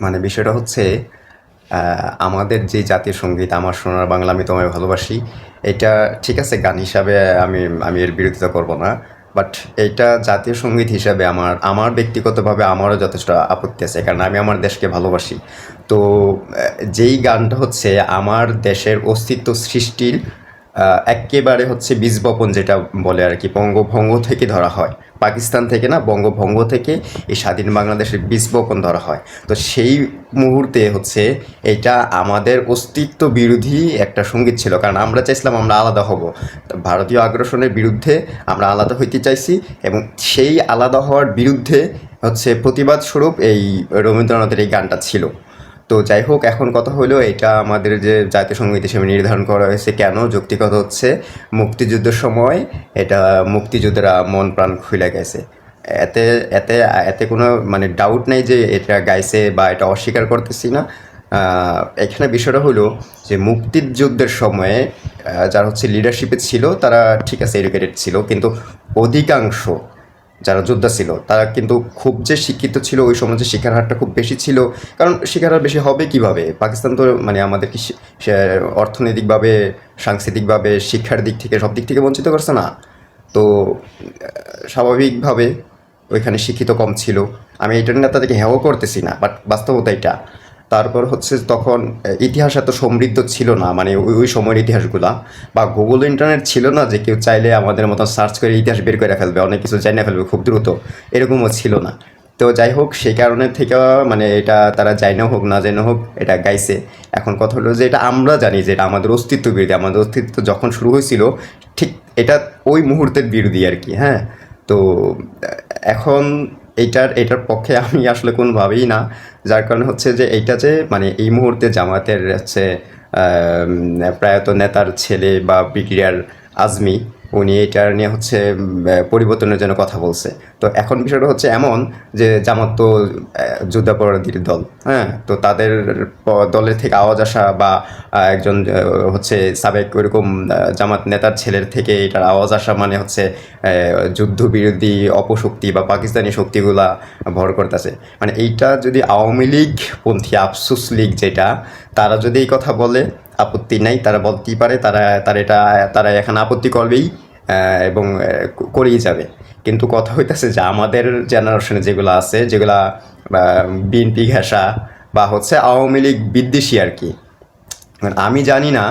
মানে বিষয়টা হচ্ছে আমাদের যে জাতীয় সংগীত আমার সোনার বাংলা আমি তোমায় ভালোবাসি এটা ঠিক আছে গান হিসাবে আমি আমি এর বিরোধিতা করব না বাট এটা জাতীয় সংগীত হিসাবে আমার আমার ব্যক্তিগতভাবে আমারও যথেষ্ট আপত্তি আছে কারণ আমি আমার দেশকে ভালোবাসি। তো যেই গানটা হচ্ছে আমার দেশের অস্তিত্ব সৃষ্টির আহ, এক্কেবারে হচ্ছে বীজ বপন যেটা বলে আর কি বঙ্গভঙ্গ থেকে ধরা হয়। পাকিস্তান থেকে না, বঙ্গভঙ্গ থেকে এই স্বাধীন বাংলাদেশের বীজ বপন ধরা হয়। তো সেই মুহূর্তে হচ্ছে এটা আমাদের অস্তিত্ব বিরোধী একটা সংগীত ছিল। কারণ আমরা চাইছিলাম আমরা আলাদা হব। ভারতীয় আগ্রাসনের বিরুদ্ধে আমরা আলাদা হইতে চাইছি এবং সেই আলাদা হওয়ার বিরুদ্ধে হচ্ছে প্রতিবাদ স্বরূপ এই রবীন্দ্রনাথের এই গানটা ছিল। তো যাই হোক, এখন কথা হলো এটা আমাদের যে জাতীয় সংগীত হিসেবে নির্ধারণ করা হয়েছে কেন, যৌক্তিকতা হচ্ছে মুক্তিযুদ্ধের সময় এটা মুক্তিযোদ্ধারা মন প্রাণ খুলে গেছে। এতে এতে এতে কোনো মানে ডাউট নেই যে এটা গাইছে বা এটা অস্বীকার করতেছি না। এখানে বিষয়টা হলো যে মুক্তিযুদ্ধের সময়ে যারা হচ্ছে লিডারশিপে ছিল, তারা ঠিক আছে এডুকেটেড ছিল, কিন্তু অধিকাংশ যারা যোদ্ধা ছিল, তারা কিন্তু খুব যে শিক্ষিত ছিল, ওই সময় যে শিক্ষার হারটা খুব বেশি ছিল। কারণ শিক্ষার হার বেশি হবে কীভাবে? পাকিস্তান তো মানে আমাদেরকে অর্থনৈতিকভাবে, সাংস্কৃতিকভাবে, শিক্ষার দিক থেকে, সব দিক থেকে বঞ্চিত করছে না? তো স্বাভাবিকভাবে ওইখানে শিক্ষিত কম ছিল। আমি এটা নিয়ে তাদেরকে হেও করতেছি না, বাট বাস্তবতা এটা। তারপর হচ্ছে তখন ইতিহাস এত সমৃদ্ধ ছিল না মানে ওই ওই সময়ের ইতিহাসগুলা, বা গুগল ইন্টারনেট ছিল না যে কেউ চাইলে আমাদের মতো সার্চ করে ইতিহাস বের করে ফেলবে, অনেক কিছু জানিয়ে ফেলবে খুব দ্রুত, এরকমও ছিল না। তো যাই হোক, সেই কারণে থেকে মানে এটা তারা যাই না হোক না জেনে হোক, এটা গাইছে। এখন কথা হলো যে এটা আমরা জানি যে এটা আমাদের অস্তিত্ব বিরোধী, আমাদের অস্তিত্ব যখন শুরু হয়েছিল, ঠিক এটা ওই মুহূর্তের বিরোধী আর কি হ্যাঁ? তো এখন এইটার এটার পক্ষে আমি আসলে কোনোভাবেই না। যার কারণে হচ্ছে যে এইটা যে মানে এই মুহূর্তে জামাতের হচ্ছে প্রায়ত নেতার ছেলে বা বিক্রিয়ার আজমি উনি এটার নিয়ে হচ্ছে পরিবর্তনের জন্য কথা বলছে। তো এখন বিষয়টা হচ্ছে এমন যে জামাত তো যুদ্ধাপরাধীর দল হ্যাঁ? তো তাদের দলের থেকে আওয়াজ আসা বা একজন হচ্ছে সাবেক ওইরকম জামাত নেতার ছেলের থেকে এটার আওয়াজ আসা মানে হচ্ছে যুদ্ধবিরোধী অপশক্তি বা পাকিস্তানি শক্তিগুলা ভর করতেছে। মানে এইটা যদি আওয়ামী লীগ পন্থী আফসুস লীগ যেটা, তারা যদি এই কথা বলে আপত্তি নাই, তারা বলতেই পারে, তারা, তার এটা, তারা এখানে আপত্তি করবেই এবং করেই যাবে। কিন্তু কথা হইতেছে যে আমাদের জেনারেশনে যেগুলো আছে, যেগুলা বিএনপি ঘেঁষা বা হচ্ছে আওয়ামী লীগ বিদ্বেষী আর কি। মানে আমি জানি না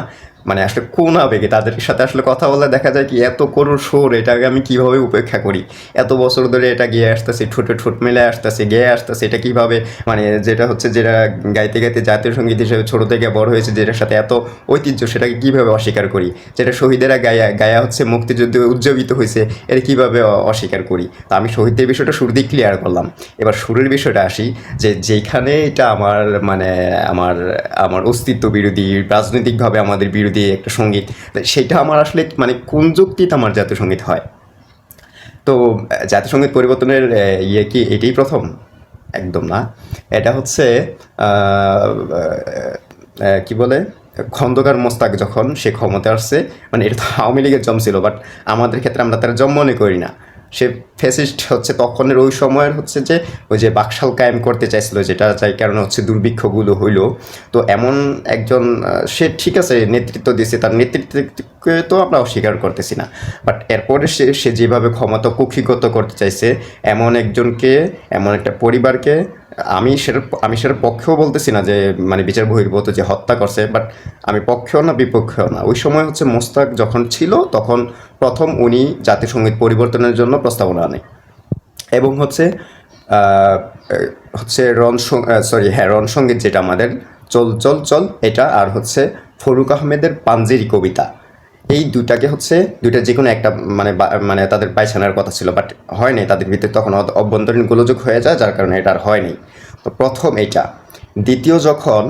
মানে আসলে কোন আবেগে তাদের সাথে আসলে কথা বলে দেখা যায় কি এত করুণ সুর, এটাকে আমি কীভাবে উপেক্ষা করি? এত বছর ধরে এটা গিয়ে আসতেছে, ঠোঁটে ঠোঁট মেলে আসতেছে, গেয়ে আসতেছে, এটা কীভাবে? মানে যেটা হচ্ছে যেটা গাইতে গাইতে জাতীয় সংগীত হিসেবে ছোটো থেকে বড় হয়েছে, যেটার সাথে এত ঐতিহ্য, সেটাকে কীভাবে অস্বীকার করি? যেটা শহীদেরা গায়া গায়া হচ্ছে মুক্তিযুদ্ধে উজ্জীবিত হয়েছে, এটা কীভাবে অস্বীকার করি? তা আমি শহীদদের বিষয়টা শুরুতেই ক্লিয়ার করলাম। এবার শুরুর বিষয়টা আসি, যে যেখানে এটা আমার মানে আমার আমার অস্তিত্ব বিরোধী, রাজনৈতিকভাবে আমাদের বিরোধী একটা সংগীত সেটা আমার আসলে মানে কোন যুক্তিতে আমার জাতীয় সংগীত হয়? তো, জাতীয় সংগীত পরিবর্তনের ইয়ে কি এটাই প্রথম? একদম না। এটা হচ্ছে কি বলে? খন্দকার মোস্তাক যখন সে ক্ষমতা আসছে মানে এটা তো আওয়ামী লীগের জম ছিল, বাট আমাদের ক্ষেত্রে আমরা তারা জম মনে করি না। সে ফেসিস্ট হচ্ছে তখনের ওই সময়ের হচ্ছে যে ওই যে বাকশাল কায়েম করতে চাইছিল, যেটা চাই কারণ হচ্ছে দুর্ভিক্ষগুলো হইল। তো এমন একজন সে ঠিক আছে, নেতৃত্ব দিয়েছে, তার নেতৃত্বকে তো আমরা অস্বীকার করতেছি না। বাট এরপরে সে সে যেভাবে ক্ষমতা কুক্ষিগত করতে চাইছে, এমন একজনকে, এমন একটা পরিবারকে আমি সেটার আমি সেটার পক্ষেও বলতেছি না যে মানে বিচার বহির্ভূত যে হত্যা করছে বাট আমি পক্ষেও না, বিপক্ষেও না। ওই সময় হচ্ছে মোস্তাক যখন ছিল, তখন প্রথম উনি জাতিসংগীত পরিবর্তনের জন্য প্রস্তাবনা আনে। এবং হচ্ছে হচ্ছে রন সরি হ্যাঁ রন সংগীত যেটা আমাদের, চল চল চল, এটা, আর হচ্ছে ফরুক আহমেদের পাঞ্জেরি কবিতা। এই দুটাকে হচ্ছে দুইটা যে কোনো একটা মানে মানে তাদের পায়খানার কথা ছিল বাট হয়নি তাদের ভিতরে তখন অভ্যন্তরীণ গোলযোগ হয়ে যায়, যার কারণে এটা আর হয়নি তো প্রথম এটা। দ্বিতীয় যখন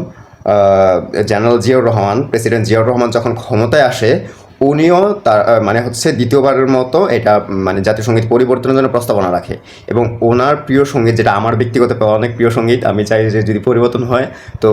জেনারেল জিয়াউর রহমান, প্রেসিডেন্ট জিয়াউর রহমান যখন ক্ষমতায় আসে উনিও তার মানে হচ্ছে দ্বিতীয়বারের মতো এটা মানে জাতীয় সংগীত পরিবর্তনের জন্য প্রস্তাবনা রাখে। এবং ওনার প্রিয় সংগীত, যেটা আমার ব্যক্তিগত অনেক প্রিয় সংগীত, আমি চাই যে যদি পরিবর্তন হয়, তো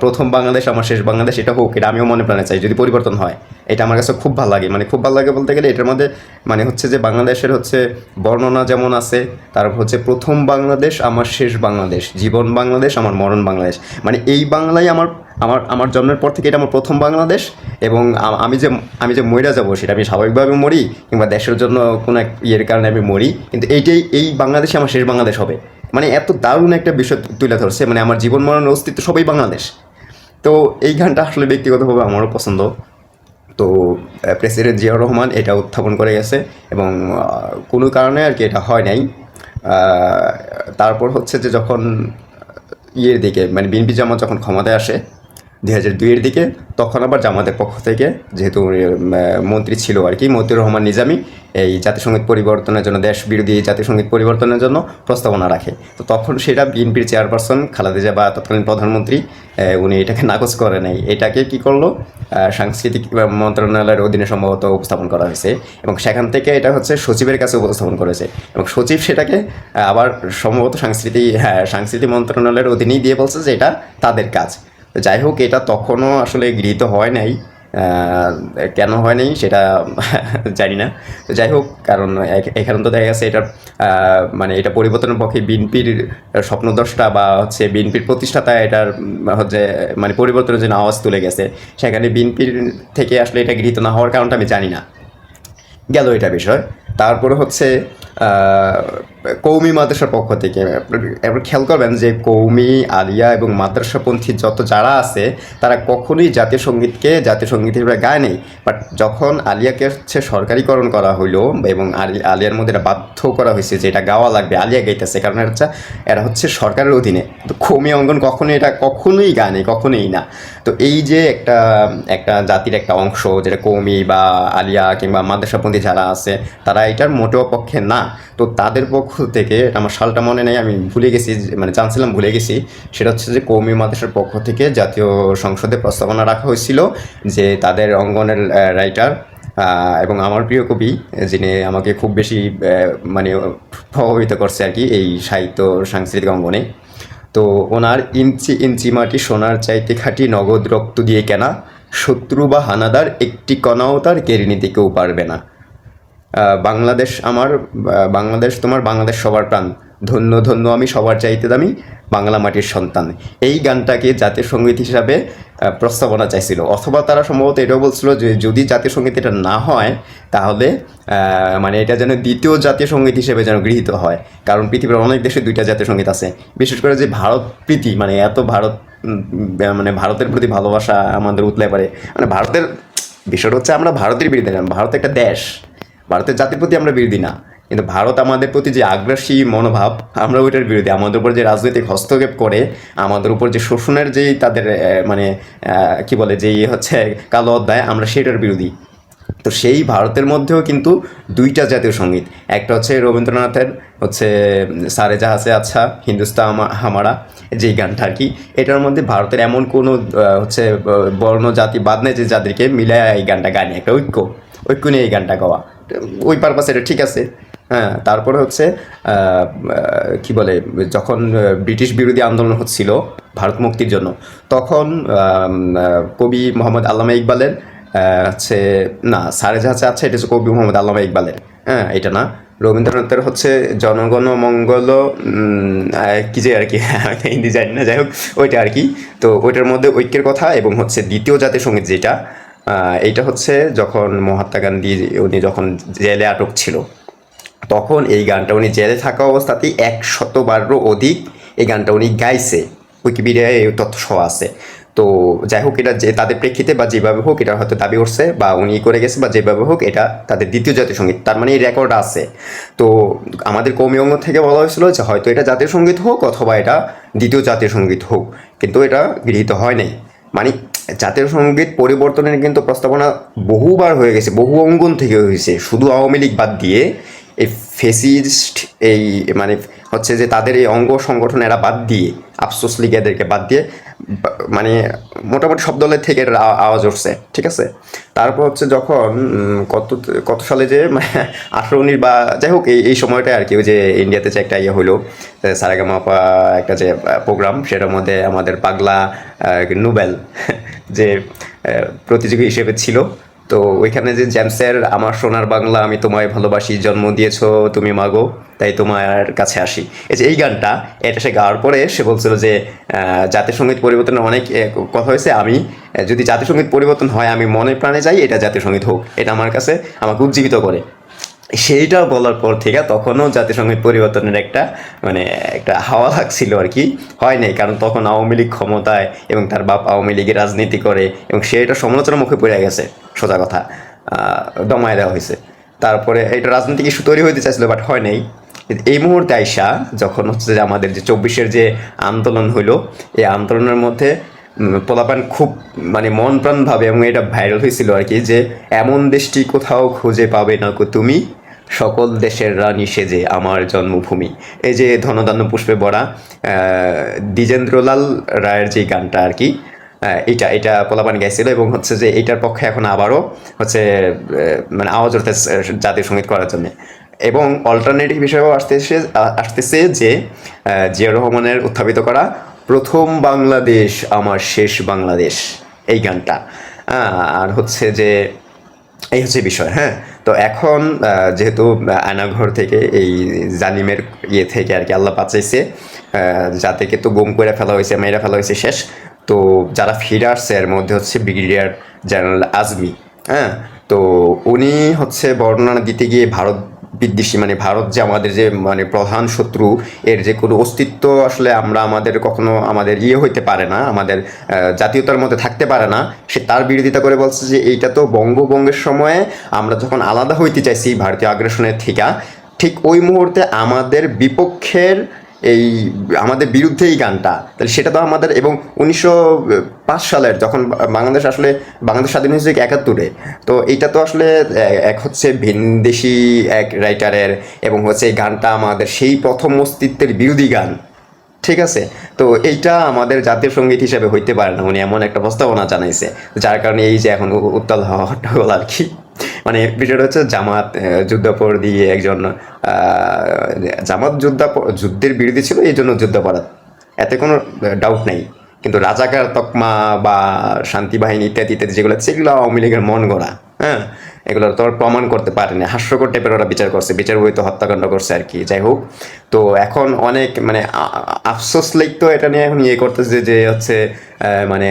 প্রথম বাংলাদেশ, আমার শেষ বাংলাদেশ, এটা হোক, এটা আমিও মনে প্রাণে চাই যদি পরিবর্তন হয়। এটা আমার কাছে খুব ভালো লাগে মানে খুব ভালো লাগে বলতে গেলে এটার মধ্যে মানে হচ্ছে যে বাংলাদেশের হচ্ছে বর্ণনা যেমন আছে, তারপর হচ্ছে প্রথম বাংলাদেশ, আমার শেষ বাংলাদেশ, জীবন বাংলাদেশ, আমার মরণ বাংলাদেশ। মানে এই বাংলাই আমার আমার আমার জন্মের পর থেকে এটা আমার প্রথম বাংলাদেশ এবং আমি যে আমি যে মইরা যাব সেটা আমি স্বাভাবিকভাবে মরি কিংবা দেশের জন্য কোনো এক ইয়ের কারণে আমি মরি। কিন্তু এইটাই, এই বাংলাদেশে আমার শেষ বাংলাদেশ হবে। মানে এত দারুণ একটা বিষয় তুলে ধরছে। মানে আমার জীবন মরণের অস্তিত্ব সবই বাংলাদেশ। তো এই গানটা আসলে ব্যক্তিগতভাবে আমারও পছন্দ। তো প্রেসিডেন্ট জিয়াউর রহমান এটা উত্থাপন করে গেছে এবং কোনো কারণে আর কি এটা হয় নাই। তারপর হচ্ছে যে যখন ইয়ের দিকে মানে বিএনপি জামাত যখন ক্ষমতায় আসে দুই হাজার দুইয়ের দিকে, তখন আবার জামাতের পক্ষ থেকে যেহেতু মন্ত্রী ছিল আর কি মতিউর রহমান নিজামি এই জাতিসংগীত পরিবর্তনের জন্য দেশ বিরোধী জাতিসংগীত পরিবর্তনের জন্য প্রস্তাবনা রাখে। তো তখন সেটা বিএনপির চেয়ারপারসন খালেদা জিয়া বা তৎকালীন প্রধানমন্ত্রী উনি এটাকে নাকচ করে নাই। এটাকে কি করল? সাংস্কৃতিক মন্ত্রণালয়ের অধীনে সম্ভবত উপস্থাপন করা হয়েছে এবং সেখান থেকে এটা হচ্ছে সচিবের কাছে উপস্থাপন করেছে এবং সচিব সেটাকে আবার সম্ভবত সাংস্কৃতিক হ্যাঁ সাংস্কৃতিক মন্ত্রণালয়ের অধীনেই দিয়ে বলছে যে এটা তাদের কাজ। যাই হোক, এটা তখনও আসলে গৃহীত হয় নাই। কেন হয় নাই সেটা জানি না। তো যাই হোক, কারণ এখানে তো দেখা গেছে এটা মানে এটা পরিবর্তনের পক্ষে বিএনপির স্বপ্নদর্শটা বা হচ্ছে বিএনপির প্রতিষ্ঠাতা এটার হচ্ছে মানে পরিবর্তনের জন্য আওয়াজ তুলে গেছে। সেখানে বিএনপির থেকে আসলে এটা গৃহীত না হওয়ার কারণটা আমি জানি না। গেল এটা বিষয়। তারপরে হচ্ছে কৌমি মাদ্রাসার পক্ষ থেকে। এবার খেয়াল করবেন যে কৌমি, আলিয়া এবং মাদ্রাসাপন্থী যত যারা আছে, তারা কখনোই জাতীয় সঙ্গীতকে জাতীয় সংগীত হিসেবে গায় নেই। বাট যখন আলিয়াকে হচ্ছে সরকারিকরণ করা হইল এবং আলি- আলিয়ার মধ্যে এটা বাধ্য করা হয়েছে যে এটা গাওয়া লাগবে, আলিয়া গাইতেছে, কারণ এটা এরা হচ্ছে সরকারের অধীনে। তো কৌমি অঙ্গন কখনোই এটা কখনোই গায় নেই, কখনোই না। তো এই যে একটা একটা জাতির একটা অংশ, যেটা কৌমি বা আলিয়া কিংবা মাদ্রাসাপন্থী যারা আছে, তারা এটার মোটেও পক্ষে না। তো তাদের পক্ষ থেকে, এটা আমার সালটা মনে নেই, আমি ভুলে গেছি মানে জানছিলাম, ভুলে গেছি। সেটা হচ্ছে যে কৌমি মাদ্রাসার পক্ষ থেকে জাতীয় সংসদে প্রস্তাবনা রাখা হয়েছিল যে তাদের অঙ্গনের রাইটার এবং আমার প্রিয় কবি, যিনি আমাকে খুব বেশি মানে প্রভাবিত করছে আর কি, এই সাহিত্য সাংস্কৃতিক অঙ্গনে। তো ওনার ইঞ্চি ইঞ্চি মাটি সোনার চাইতে খাঁটি নগদ রক্ত দিয়ে কেনা, শত্রু বা হানাদার একটি কণাও তার কেড়ে নিতে কেউ পারবে না। বাংলাদেশ আমার বাংলাদেশ তোমার বাংলাদেশ সবার প্রাণ। ধন্য ধন্য আমি সবার চাইতে দামি বাংলা মাটির সন্তান। এই গানটাকে জাতীয় সংগীত হিসাবে প্রস্তাবনা চাইছিল। অথবা তারা সম্ভবত এটাও বলছিল যে, যদি জাতীয় সংগীত এটা না হয়, তাহলে মানে এটা যেন দ্বিতীয় জাতীয় সংগীত হিসেবে যেন গৃহীত হয়। কারণ পৃথিবীর অনেক দেশে দুইটা জাতীয় সংগীত আছে। বিশেষ করে যে ভারত প্রীতি মানে এত ভারত মানে ভারতের প্রতি ভালোবাসা আমাদের উতলে পারে। মানে ভারতের, বিষয়টা হচ্ছে আমরা ভারতের বিরুদ্ধে না, ভারত একটা দেশ। ভারতের জাতির প্রতি আমরা বিরোধী না। কিন্তু ভারত আমাদের প্রতি যে আগ্রাসী মনোভাব, আমরা ওইটার বিরোধী। আমাদের উপর যে রাজনৈতিক হস্তক্ষেপ করে, আমাদের উপর যে শোষণের যেই তাদের মানে কি বলে, যেই হচ্ছে, কালো অধ্যায়, আমরা সেটার বিরোধী। তো সেই ভারতের মধ্যেও কিন্তু দুইটা জাতীয় সংগীত। একটা হচ্ছে রবীন্দ্রনাথের, হচ্ছে, সারে জাহাজে আচ্ছা হিন্দুস্তান হামারা, যেই গানটা আর কি। এটার মধ্যে ভারতের এমন কোনো হচ্ছে বর্ণ, জাতি, বাদ নেই যে যাদেরকে মিলায় এই গানটা গায়নি। একটা ঐক্য। ঐক্য নিয়ে এই গানটা গাওয়া। ওই পারপাস এটা ঠিক আছে। হ্যাঁ তারপরে হচ্ছে কি বলে, যখন ব্রিটিশ বিরোধী আন্দোলন হচ্ছিল ভারত মুক্তির জন্য, তখন কবি মোহাম্মদ আল্লামা ইকবালের হচ্ছে, না, সারে জাহাজে আছে, এটা হচ্ছে কবি মোহাম্মদ আল্লামা ইকবালের হ্যাঁ এটা না। রবীন্দ্রনাথের হচ্ছে, জনগণ মঙ্গল কি যে আর কি, হিন্দি জানি না, যাই হোক, ওইটা আর কি। তো ওইটার মধ্যে ঐক্যের কথা এবং হচ্ছে দ্বিতীয় জাতীয় সংগীত যেটা এইটা হচ্ছে যখন মহাত্মা গান্ধী, উনি যখন জেলে আটক ছিল তখন এই গানটা উনি জেলে থাকা অবস্থাতেই একশতবারও অধিক এই গানটা উনি গাইছে। উইকিপিডিয়ায় এই তথ্য সহ আছে। তো যাই হোক, এটা যে তাদের প্রেক্ষিতে বা যেভাবে হোক এটা হয়তো দাবি করছে বা উনি করে গেছে বা যেভাবে হোক এটা তাদের দ্বিতীয় জাতীয় সংগীত। তার মানে এই রেকর্ড আছে। তো আমাদের কৌমি অঙ্গ থেকে বলা হয়েছিল যে হয়তো এটা জাতীয় সংগীত হোক অথবা এটা দ্বিতীয় জাতীয় সংগীত হোক, কিন্তু এটা গৃহীত হয় নাই। মানে জাতীয় সংগীত পরিবর্তনের কিন্তু প্রস্তাবনা বহুবার হয়ে গেছে, বহু অঙ্গন থেকে হয়েছে। শুধু আওয়ামী লীগ বাদ দিয়ে এই ফেসিস্ট, এই মানে হচ্ছে যে তাদের এই অঙ্গ সংগঠন এরা বাদ দিয়ে, আফসোস লিগ এদেরকে বাদ দিয়ে মানে মোটামুটি সব দলের থেকে আওয়াজ উঠছে, ঠিক আছে? তারপর হচ্ছে যখন কত কত সালে যে মানে আঠারো উনিশ বা যাই হোক, এই এই সময়টা আর কি, ওই যে ইন্ডিয়াতে যে একটা ইয়ে হলো সারেগামাপা একটা যে প্রোগ্রাম, সেটার মধ্যে আমাদের পাগলা নোবেল, যে প্রতিযোগী হিসেবে ছিল তো ওইখানে যে জ্যামসের আমার সোনার বাংলা আমি তোমায় ভালোবাসি, জন্ম দিয়েছ তুমি মাগো, তাই তোমার কাছে আসি। এই যে এই গানটা, এটা সে গাওয়ার পরে সে বলছিল যে জাতীয় সংগীত পরিবর্তনের অনেক কথা হয়েছে, আমি যদি জাতীয় সংগীত পরিবর্তন হয়, আমি মনে প্রাণে যাই, এটা জাতীয় সংগীত হোক, এটা আমার কাছে, আমাকে উজ্জীবিত করে। সেইটা বলার পর থেকে তখনও জাতিসংঘের পরিবর্তনের একটা মানে একটা হাওয়া লাগছিল আর কি। হয় নাই, কারণ তখন আওয়ামী লীগ ক্ষমতায় এবং তার বাপ আওয়ামী লীগের রাজনীতি করে এবং সে এটা সমালোচনার মুখে পড়ে গেছে, সোজা কথা দমায় দেওয়া হয়েছে। তারপরে এটা রাজনৈতিক ইস্যু তৈরি হইতে চাইছিল বাট হয় নাই। এই মুহূর্তে আইসা যখন হচ্ছে যে আমাদের যে চব্বিশের যে আন্দোলন হইল, এই আন্দোলনের মধ্যে পোলাপান খুব মানে মন প্রাণ ভাবে এবং এটা ভাইরাল হয়েছিল আর কি যে, এমন দেশটি কোথাও খুঁজে পাবে না তুমি সকল দেশের রানী সেজে আমার জন্মভূমি। এই যে ধনধান্য পুষ্পে আহ, দ্বিজেন্দ্রলাল রায়ের যে গানটা আর কি এটা এটা পোলাপান গাইছিল এবং হচ্ছে যে এটার পক্ষে এখন আবারও হচ্ছে মানে আওয়াজ উঠতে জাতীয় সংগীত করার জন্য। এবং অল্টারনেটিভ হিসেবেও আসতেছে আসতেছে যে জিয়া রহমানের উত্থাপিত করা প্রথম বাংলাদেশ আমার শেষ বাংলাদেশ এই গানটা। আর হচ্ছে যে এই হচ্ছে বিষয় হ্যাঁ? তো এখন যেহেতু আনাঘর থেকে এই জালিমের ইয়ে থেকে আর কি আল্লাহ বাঁচাইছে যাদেরকে তো গুম করে ফেলা হয়েছে মেয়েরা ফেলা হয়েছে শেষ। তো যারা ফিরে আসছে, এর মধ্যে হচ্ছে ব্রিগেডিয়ার জেনারেল আজমি হ্যাঁ? তো উনি হচ্ছে বর্ণনা দিতে গিয়ে ভারত বিদ্বেষী মানে ভারত যে আমাদের যে মানে প্রধান শত্রু, এর যে কোনো অস্তিত্ব আসলে আমরা আমাদের কখনো আমাদের ইয়ে হইতে পারে না, আমাদের জাতীয়তার মধ্যে থাকতে পারে না। সে তার বিরোধিতা করে বলছে যে, এইটা তো বঙ্গভঙ্গের সময়ে আমরা যখন আলাদা হইতে চাইছি, ভারতীয় আগ্রাসনের থেকে, ঠিক ওই মুহূর্তে আমাদের বিপক্ষের এই আমাদের বিরুদ্ধে এই গানটা, তাহলে সেটা তো আমাদের, এবং উনিশশো পাঁচ সালের যখন বাংলাদেশ আসলে, বাংলাদেশ স্বাধীন হয়েছে একাত্তরে, তো এইটা তো আসলে এক হচ্ছে ভিনদেশি এক রাইটারের এবং হচ্ছে এই গানটা আমাদের সেই প্রথম অস্তিত্বের বিরোধী গান। ঠিক আছে। তো এইটা আমাদের জাতীয় সংগীত হিসেবে হইতে পারে না। উনি এমন একটা প্রস্তাবনা জানাইছে, যার কারণে এই যে এখন উত্তাল হট্টগোল আর কি। মানে বিষয়টা হচ্ছে জামাত দিয়ে একজন জামাত যুদ্ধাপ যুদ্ধের বিরোধী ছিল, এই জন্য যুদ্ধাপরাধ এতে কোনো ডাউট নেই। কিন্তু রাজাকার তকমা বা শান্তি বাহিনী ইত্যাদি ইত্যাদি যেগুলো সেগুলো আওয়ামী লীগের মন গড়া হ্যাঁ? এগুলো তো আর প্রমাণ করতে পারেনি। হাস্যকর টাইপের ওরা বিচার করছে। বিচার বই তো হত্যাকাণ্ড করছে আর কি। যাই হোক, তো এখন অনেক মানে আফসোস লাইক তো এটা নিয়ে এখন ইয়ে করতেছে যে হচ্ছে মানে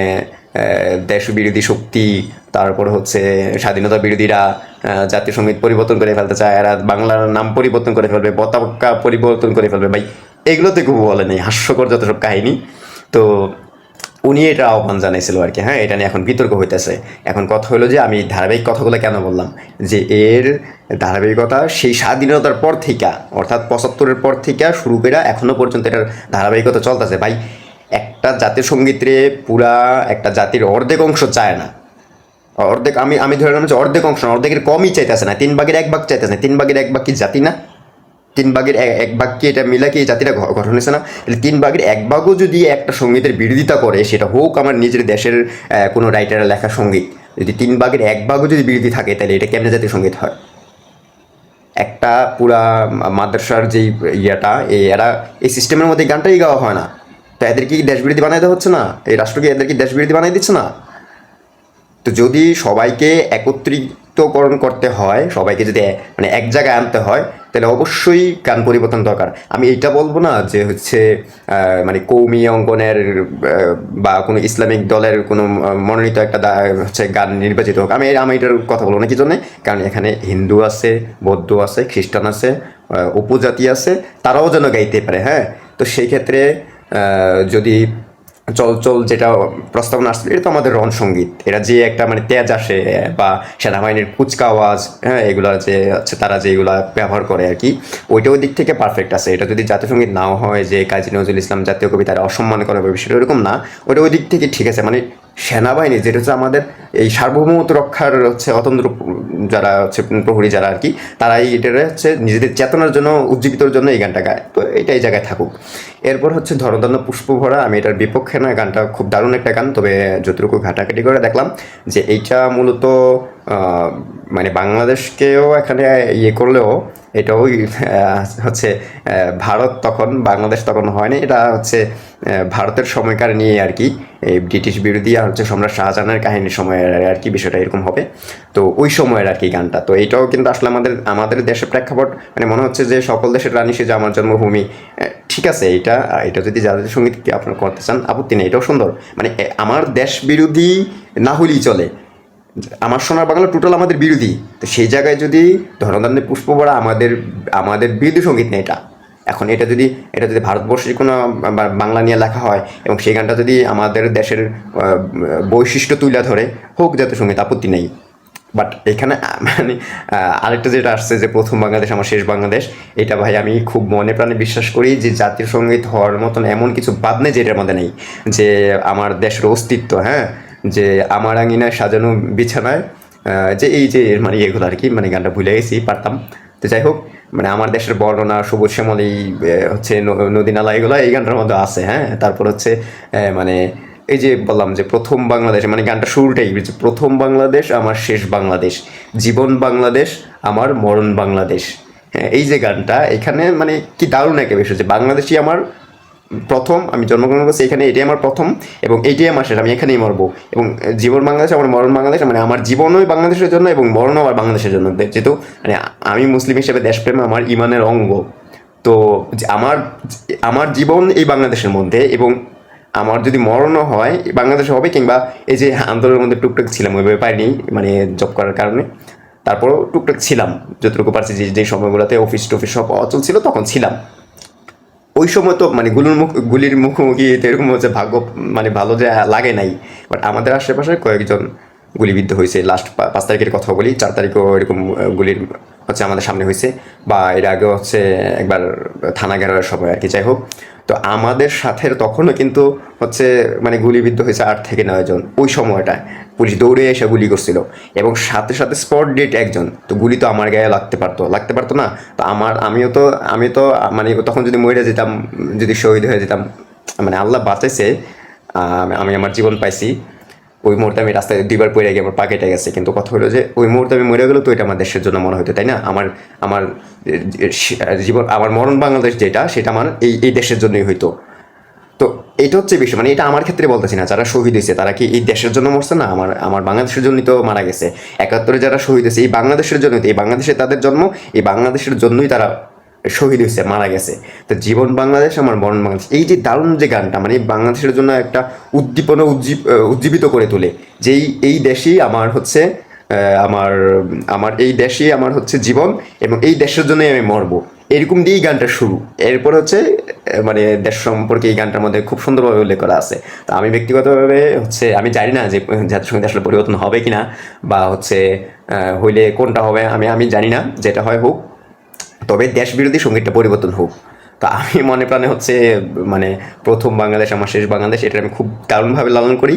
দেশ বিরোধী শক্তি, তারপর হচ্ছে স্বাধীনতা বিরোধীরা জাতীয় সংগীত পরিবর্তন করে ফেলতে চায়। এরা বাংলার নাম পরিবর্তন করে ফেলবে, পতাকা পরিবর্তন করে ফেলবে। ভাই এগুলো তো কেউ বলে নেই। হাস্যকর যত সব কাহিনী। তো উনি এটা আহ্বান জানাইছিল আর কি হ্যাঁ এটা নিয়ে এখন বিতর্ক হইতেছে। এখন কথা হলো যে, আমি ধারাবাহিক কথাগুলো কেন বললাম? যে এর ধারাবাহিকতা সেই স্বাধীনতার পর থেকে, অর্থাৎ পঁচাত্তরের পর থেকে শুরু করে এখনও পর্যন্ত এটার ধারাবাহিকতা চলতেছে। ভাই, একটা জাতীয় সঙ্গীতরে পুরা একটা জাতির অর্ধেক অংশ চায় না। অর্ধেক, আমি আমি ধরে নিলাম যে অর্ধেক অংশ অর্ধেকের কমই চাইতেছে না, তিন ভাগের এক ভাগ চাইতেছে না, তিন ভাগের এক ভাগ কি জাতি না? তিন ভাগের এক ভাগ কি এটা মিলা কি এই জাতিটা গঠন হয়েছে না? তাহলে তিন ভাগের এক ভাগও যদি একটা সঙ্গীতের বিরোধিতা করে, সেটা হোক আমার নিজের দেশের কোনো রাইটারের লেখা সংগীত। যদি তিন ভাগের এক ভাগও যদি বিরোধী থাকে, তাহলে এটা কেমনে জাতীয় সংগীত হয়? একটা পুরা মাদ্রাসার যেই ইয়েটা এরা এই সিস্টেমের মধ্যে গানটাই গাওয়া হয় না। তো এদের কি দেশ বিরোধী বানাই দেওয়া হচ্ছে না? এই রাষ্ট্রকে এদেরকে দেশ বিরোধী বানাই দিচ্ছে না? তো যদি সবাইকে একত্রিতকরণ করতে হয়, সবাইকে যদি মানে এক জায়গায় আনতে হয় তাহলে অবশ্যই গান পরিবর্তন দরকার। আমি এটা বলব না যে হচ্ছে মানে কৌমি অঙ্গনের বা কোনো ইসলামিক দলের কোনো মনোনীত একটা হচ্ছে গান নির্বাচিত হোক। আমি আমি এটার কথা বলব না কি জন্যে? কারণ এখানে হিন্দু আছে, বৌদ্ধ আছে, খ্রিস্টান আছে উপজাতি আছে, তারাও যেন গাইতে পারে হ্যাঁ? তো সেই ক্ষেত্রে যদি চল চল যেটা প্রস্তাবনা আসছিল, এটা তো আমাদের রণ সংগীত। এরা যে একটা মানে তেজ আসে, বা সেনাবাহিনীর কুচকা আওয়াজ হ্যাঁ এগুলো যে আছে তারা যে এগুলো ব্যবহার করে আর কি, ওইটা ওই দিক থেকে পারফেক্ট আছে। এটা যদি জাতীয় সংগীত নাও হয়, যে কাজী নজরুল ইসলাম জাতীয় কবি তারা অসম্মান করা বিষয়টা সেটা এরকম না। ওইটা ওই দিক থেকে ঠিক আছে। মানে সেনাবাহিনী, যেটা হচ্ছে আমাদের এই সার্বভৌমত্ব রক্ষার হচ্ছে অতন্ত্র যারা হচ্ছে প্রহরী যারা আর কি তারা এটা হচ্ছে নিজেদের চেতনার জন্য, উজ্জীবিতর জন্য এই গানটা গায়। তো এটা এই জায়গায় থাকুক। এরপর হচ্ছে ধরদন্ন পুষ্প ভরা আমি এটার বিপক্ষে না গানটা খুব দারুণ একটা গান, তবে যতটুকু ঘাটাঘাটি করে দেখলাম যে এইটা মূলত মানে বাংলাদেশকেও এখানে ইয়ে করলেও এটাও হচ্ছে ভারত তখন, বাংলাদেশ তখন হয়নি। এটা হচ্ছে ভারতের সময়কার নিয়ে আর কি, এই ব্রিটিশ বিরোধী আর হচ্ছে সম্রাট শাহজাহানের কাহিনীর সময়ের আর কি বিষয়টা এরকম হবে। তো ওই সময়ের আর কি গানটা। তো এটাও কিন্তু আসলে আমাদের আমাদের দেশের প্রেক্ষাপট মানে মনে হচ্ছে যে সকল দেশের রানী সে যে আমার জন্মভূমি। ঠিক আছে, এটা এটা যদি জাতীয় সংগীত আপনারা করতে চান, আপত্তি নেই, এটাও সুন্দর। মানে আমার দেশ বিরোধী না হলেই চলে। আমার সোনার বাংলা টোটাল আমাদের বিরোধী। তো সেই জায়গায় যদি ধরনদান্নে পুষ্প পড়া আমাদের আমাদের বিরোধী সংগীত নেই এটা। এখন এটা যদি এটা যদি ভারতবর্ষের কোনো বাংলা নিয়ে লেখা হয় এবং সেই গানটা যদি আমাদের দেশের বৈশিষ্ট্য তুলে ধরে, হোক জাতীয় সংগীত আপত্তি নেই। বাট এখানে মানে আরেকটা যেটা আসছে যে প্রথম বাংলাদেশ, আমার শেষ বাংলাদেশ, এটা ভাই আমি খুব মনে প্রাণে বিশ্বাস করি যে জাতীয় সংগীত হওয়ার মতন এমন কিছু বাদ নেই যেটার মধ্যে নেই। যে আমার দেশের অস্তিত্ব হ্যাঁ? যে আমার আঙিনায় সাজানো বিছানায় যে এই যে মানে এগুলো আর কি মানে গানটা ভুলে গেছি, পারতাম। তো যাই হোক মানে আমার দেশের বর্ণনা, সবুজ শ্যামল এই হচ্ছে নদী নালা, এগুলো এই গানটার মধ্যে আছে হ্যাঁ? তারপর হচ্ছে মানে এই যে বললাম যে প্রথম বাংলাদেশ মানে গানটা শুরুটাই যে প্রথম বাংলাদেশ, আমার শেষ বাংলাদেশ, জীবন বাংলাদেশ, আমার মরণ বাংলাদেশ। হ্যাঁ এই যে গানটা, এখানে মানে কি দারুণ একটা বিষয় যে বাংলাদেশই আমার প্রথম, আমি জন্মগ্রহণ করছি এখানে, এটাই আমার প্রথম, এবং এইটাই আমার শেষ, আমি এখানেই মরবো। এবং জীবন বাংলাদেশ, আমার মরণ বাংলাদেশ মানে আমার জীবনই বাংলাদেশের জন্য, এবং মরণও আমার বাংলাদেশের জন্য যেহেতু মানে আমি মুসলিম হিসেবে দেশপ্রেম আমার ইমানের অঙ্গ। তো আমার আমার জীবন এই বাংলাদেশের মধ্যে, এবং আমার যদি মরণও হয় বাংলাদেশে হবে, কিংবা এই যে আন্দোলনের মধ্যে টুকটাক ছিলাম, ওইভাবে পাইনি মানে জব করার কারণে। তারপরও টুকটাক ছিলাম, যতটুকু পারছি, যে যে সময়গুলোতে অফিস টফিস সব অচল ছিল, তখন ছিলাম। ওই সময় তো মানে গুলির মুখ, গুলির মুখোমুখি এরকম হচ্ছে ভাগ্য মানে ভালো যে লাগে নাই। বাট আমাদের আশেপাশে কয়েকজন গুলিবিদ্ধ হয়েছে। লাস্ট পাঁচ তারিখের কথা বলি, চার তারিখও এরকম গুলির হচ্ছে আমাদের সামনে হয়েছে বা এর আগে হচ্ছে একবার থানা গেরার সময় আর কি, যাই হোক। তো আমাদের সাথে তখনও কিন্তু হচ্ছে মানে গুলিবিদ্ধ হয়েছে আট থেকে নয় জন ওই সময়টায়। পুলিশ দৌড়ে এসে গুলি করছিল এবং সাথে সাথে স্পট ডেট একজন। তো গুলি তো আমার গায়ে লাগতে পারতো। লাগতে পারতো না? তো আমার, আমিও তো, আমি তো মানে তখন যদি মরে যেতাম, যদি শহীদ হয়ে যেতাম মানে আল্লাহ বাঁচাইছে আমি আমার জীবন পাইছি। ওই মুহূর্তে আমি রাস্তায় দুইবার পড়ে গিয়ে আমার পা কেটে গেছে। কিন্তু কথা হলো যে, ওই মুহূর্তে আমি মরে গেলেও তো এটা আমার দেশের জন্য মনে হতো তাই না? আমার আমার জীবন, আমার মরণ বাংলাদেশ যেটা, সেটা আমার এই এই দেশের জন্যই হইতো। তো এটা হচ্ছে বিষয় মানে এটা আমার ক্ষেত্রে বলতেছি না, যারা শহীদ হয়েছে, তারা কি এই দেশের জন্য মরছে? না, আমার আমার বাংলাদেশের জন্যই তো মারা গেছে। একাত্তরে যারা শহীদ হয়েছে, এই বাংলাদেশের জন্যই এই বাংলাদেশে তাদের জন্ম, এই বাংলাদেশের জন্যই তারা শহীদ হয়েছে, মারা গেছে। তো জীবন বাংলাদেশ, আমার মরণ বাংলাদেশ। এই যে দারুণ যে গানটা মানে বাংলাদেশের জন্য একটা উদ্দীপনা উজ্জীব উজ্জীবিত করে তোলে যেই এই দেশই আমার হচ্ছে আমার আমার এই দেশই আমার হচ্ছে জীবন এবং এই দেশের জন্যই আমি মরবো। এরকম দিয়েই গানটা শুরু। এরপর হচ্ছে মানে দেশ সম্পর্কে এই গানটার মধ্যে খুব সুন্দরভাবে উল্লেখ করা আছে। তো আমি ব্যক্তিগতভাবে হচ্ছে, আমি জানি না যে সংগীত আসলে পরিবর্তন হবে কিনা বা হচ্ছে হইলে কোনটা হবে, আমি আমি জানি না, যেটা হয় হোক। তবে দেশ বিরোধী সঙ্গীতটা পরিবর্তন হোক। তো আমি মনে প্রাণে হচ্ছে মানে প্রথম বাংলাদেশ, আমার শেষ বাংলাদেশ এটা আমি খুব দারুণভাবে লালন করি।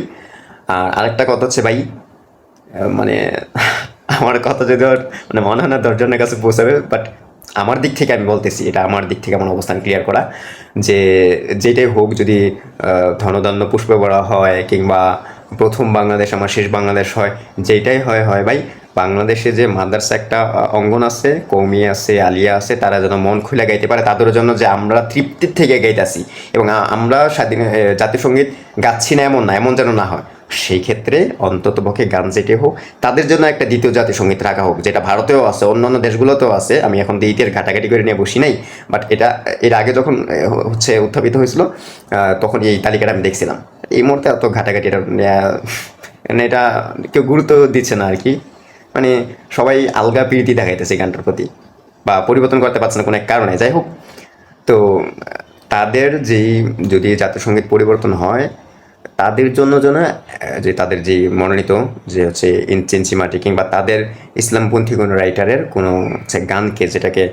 আর আরেকটা কথা হচ্ছে ভাই মানে আমার কথা যদি মানে মনে হয় না দশজনের কাছে পৌঁছাবে বাট আমার দিক থেকে আমি বলতেছি, এটা আমার দিক থেকে আমার অবস্থান ক্লিয়ার করা, যে যেটাই হোক যদি ধনধান্য পুষ্প বড়া হয়, কিংবা প্রথম বাংলাদেশ, আমার শেষ বাংলাদেশ হয়, যেটাই হয় হয় ভাই বাংলাদেশে যে মাদ্রাসা একটা অঙ্গন আছে কৌমি আছে আলিয়া আছে তারা যেন মন খুলে গাইতে পারে তাদের জন্য যে আমরা তৃপ্তির থেকে গাইতেছি এবং আমরা স্বাধীন এ, জাতীয় সংগীত গাচ্ছি না এমন না এমন যেন না হয় সেই ক্ষেত্রে অন্তত পক্ষে গান যেটি হোক তাদের জন্য একটা দ্বিতীয় জাতীয় সংগীত রাখা হোক যেটা ভারতেও আছে অন্যান্য দেশগুলোতেও আছে আমি এখন দ্বিতীয় ঘাটাঘাটি করে নিয়ে বসি নাই বাট এটা এর আগে যখন হচ্ছে উত্থাপিত হয়েছিল তখন এই তালিকাটা আমি দেখছিলাম। এই মুহূর্তে এত ঘাটাঘাটি এটা মানে এটা কেউ গুরুত্ব দিচ্ছে না আর কি। মানে সবাই আলগা প্রীতি দেখাইতেছে গানটার প্রতি বা পরিবর্তন করতে পারছে না কোনো এক কারণে, যাই হোক। তো, তাদের যেই যদি জাতীয় সংগীত পরিবর্তন হয়, তাদের জন্য যেন যে তাদের যে মনোনীত, যে হচ্ছে ইনচেন্সি মাটি কিংবা তাদের ইসলামপন্থী কোনো রাইটারের কোনো হচ্ছে গানকে যেটাকে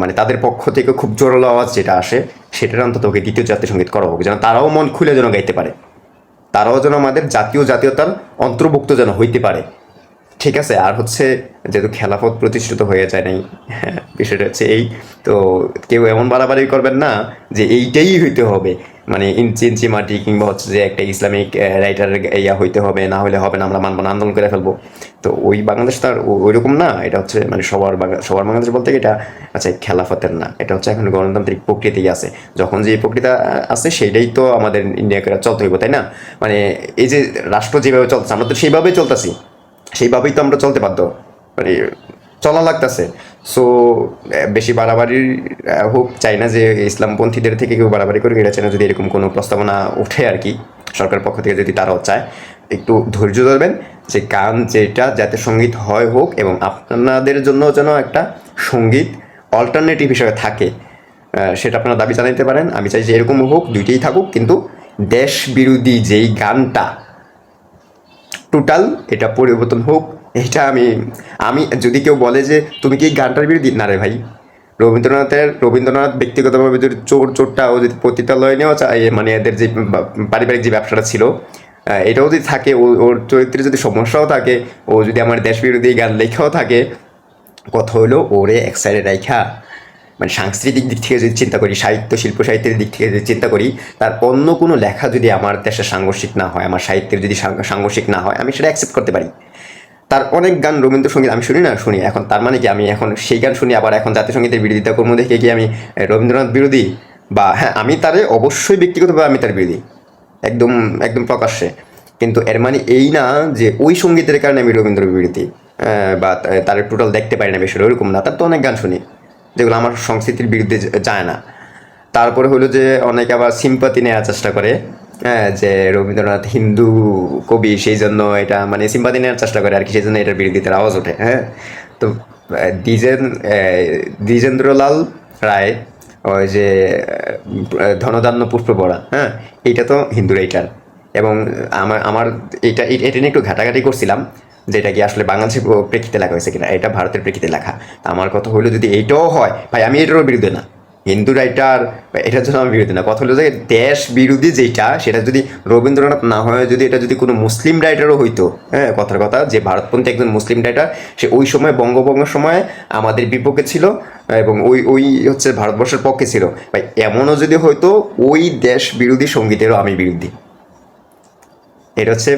মানে তাদের পক্ষ থেকে খুব জোরালো আওয়াজ যেটা আসে, সেটার অন্তত ওকে দ্বিতীয় জাতীয় সংগীত করা হোক, যেন তারাও মন খুলে যেন গাইতে পারে। তারাও যেন আমাদের জাতীয় জাতীয়তার অন্তর্ভুক্ত যেন হইতে পারে। ঠিক আছে আর হচ্ছে যেহেতু খেলাফত প্রতিষ্ঠিত হয়ে যায় নাই হ্যাঁ, বিষয়টা হচ্ছে এই। তো কেউ এমন বাড়াবাড়ি করবেন না যে এইটাই হইতে হবে। মানে ইঞ্চি ইঞ্চি মাটি কিংবা হচ্ছে যে একটা ইসলামিক রাইটার ইয়া হইতে হবে না হলে হবে না আমরা মানব না আন্দোলন করে ফেলব। তো ওই বাংলাদেশ তো আর ও- ওইরকম না এটা হচ্ছে মানে সবার সবার বাংলাদেশ বলতে এটা আচ্ছা খেলাফতের না এটা হচ্ছে এখন গণতান্ত্রিক প্রকৃতি আছে। যখন যে প্রকৃতি আছে সেইটাই তো আমাদের ইন্ডিয়াকে চলতে হইব তাই না? মানে এই যে রাষ্ট্র যেভাবে চলতেছে আমরা তো সেইভাবেই চলতেছি। সেইভাবেই তো আমরা চলতে বাধ্য। মানে চলা লাগতেছে। সো বেশি বাড়াবাড়ি হোক, চাই না যে ইসলামপন্থীদের থেকে কেউ বাড়াবাড়ি করে এটা চাই না যদি এরকম কোনো প্রস্তাবনা ওঠে আর কি সরকার পক্ষ থেকে যদি তারাও চায়। একটু ধৈর্য ধরবেন যে গান যেটা, যাতে সংগীত হয় হোক এবং আপনাদের জন্য যেন একটা সংগীত অল্টারনেটিভ হিসেবে থাকে সেটা আপনারা দাবি জানাইতে পারেন। আমি চাই যে এরকম হোক, দুইটাই থাকুক, কিন্তু দেশ বিরোধী যেই গানটা টোটাল এটা পরিবর্তন হোক, এটা আমি আমি যদি কেউ বলে যে, তুমি কি গানটার বিরোধী? না রে ভাই। রবীন্দ্রনাথের, রবীন্দ্রনাথ ব্যক্তিগতভাবে যদি চোর চোরটা ও যদি পতিতালয় নেওয়া চায় মানে এদের যে পারিবারিক যে ব্যবসাটা ছিল এটাও যদি থাকে, ও- ওর চরিত্রে যদি সমস্যাও থাকে, ও যদি আমার দেশ বিরোধী গান লেখাও থাকে, কথা হলো, ওরে এক সাইডে রাইখা মানে সাংস্কৃতিক দিক থেকে যদি চিন্তা করি, সাহিত্য, শিল্প সাহিত্যের দিক থেকে যদি চিন্তা করি, তার অন্য কোনো লেখা যদি আমার দেশে সাংঘর্ষিক না হয়, আমার সাহিত্যের যদি সাংঘর্ষিক না হয়, আমি সেটা অ্যাকসেপ্ট করতে পারি। তার অনেক গান রবীন্দ্রসঙ্গীত আমি শুনি না, শুনি এখন। তার মানে কি আমি এখন সেই গান শুনি, আবার এখন জাতীয় সঙ্গীতের বিরোধিতা কর্ম দেখে কি আমি রবীন্দ্রনাথ বিরোধী? বা হ্যাঁ আমি তারে অবশ্যই ব্যক্তিগতভাবে আমি তার বিরোধী। একদম একদম প্রকাশ্যে। কিন্তু এর মানে এই না যে ওই সঙ্গীতের কারণে আমি রবীন্দ্র বিরোধী বা তার টোটাল দেখতে পারি না বিষয়টা ওরকম না। তার তো অনেক গান শুনি। যেগুলো আমার সংস্কৃতির বিরুদ্ধে যায় না। তারপরে হলো যে অনেকে আবার সিম্পাতি নেওয়ার চেষ্টা করে হ্যাঁ যে রবীন্দ্রনাথ হিন্দু কবি সেই জন্য এটা মানে সিম্পাতি নেওয়ার চেষ্টা করে আর কি সেই জন্য এটার বিরোধিতার আওয়াজ ওঠে হ্যাঁ। তো দ্বিজেন দ্বিজেন্দ্রলাল রায় ওই যে আহ, ধনধান্য পুষ্প পড়া হ্যাঁ এইটা তো হিন্দু রাইটার এবং আমার আমার এটা এটা নিয়ে একটু ঘাটাঘাটি করছিলাম যেটা কি আসলে বাংলাদেশের প্রেক্ষিতে লেখা হয়েছে কিনা, এটা ভারতের প্রেক্ষিতে লেখা। তা আমার কথা হলো যদি এইটাও হয়, ভাই, আমি এটারও বিরুদ্ধে না। হিন্দু রাইটার, এটার জন্য আমি বিরোধী না। কথা হলো যে দেশ বিরোধী যেটা, সেটা যদি রবীন্দ্রনাথ না হয়, যদি এটা যদি কোনো মুসলিম রাইটারও হইতো হ্যাঁ কথার কথা, যে ভারতপন্থী একজন মুসলিম রাইটার, সে ওই সময়, বঙ্গভঙ্গের সময় আমাদের বিপক্ষে ছিল, এবং ওই ওই হচ্ছে ভারতবর্ষের পক্ষে ছিল। ভাই, এমনও যদি হয়তো ওই দেশ বিরোধী সঙ্গীতেরও আমি বিরোধী। এটা হচ্ছে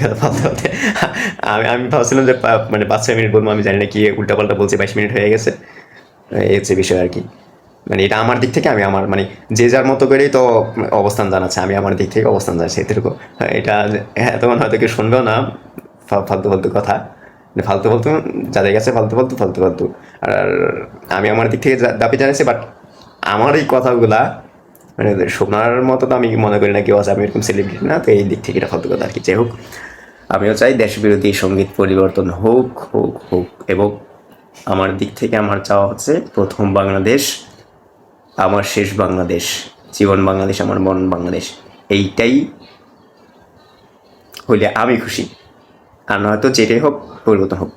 কথা বলতে বলতে আমি আমি ভাবছিলাম যে মানে পাঁচ, ছয় মিনিট বলব, আমি জানি না কি উল্টাপাল্টা বলছি, বাইশ মিনিট হয়ে গেছে। এই হচ্ছে বিষয় আর কি। মানে এটা আমার দিক থেকে, আমি আমার মানে যে যার মতো করেই তো অবস্থান জানাচ্ছে, আমি আমার দিক থেকে অবস্থান জানাচ্ছি এটুকু এটা হ্যাঁ তখন হয়তো কেউ শুনবেও না ফালতু ফালতু কথা। মানে ফালতু ফালতু, যাদের কাছে ফালতু ফালতু ফালতু ফালতু। আর আমি আমার দিক থেকে দাবি জানাচ্ছি বাট আমার এই কথাগুলা মানে শোনার মতো তো আমি মনে করি না কেউ আছে, আমি এরকম সেলিব্রিটি না, তো এই দিক থেকে এটা ফালতু আর কি। যাই হোক, আমিও চাই দেশবিরোধী সংগীত পরিবর্তন হোক হোক হোক, এবং আমার দিক থেকে আমার চাওয়া হচ্ছে প্রথম বাংলাদেশ, আমার শেষ বাংলাদেশ, জীবন বাংলাদেশ, আমার মন বাংলাদেশ। এইটাই হইলে আমি খুশি। আর নয়তো যেটাই হোক, পরিবর্তন হোক।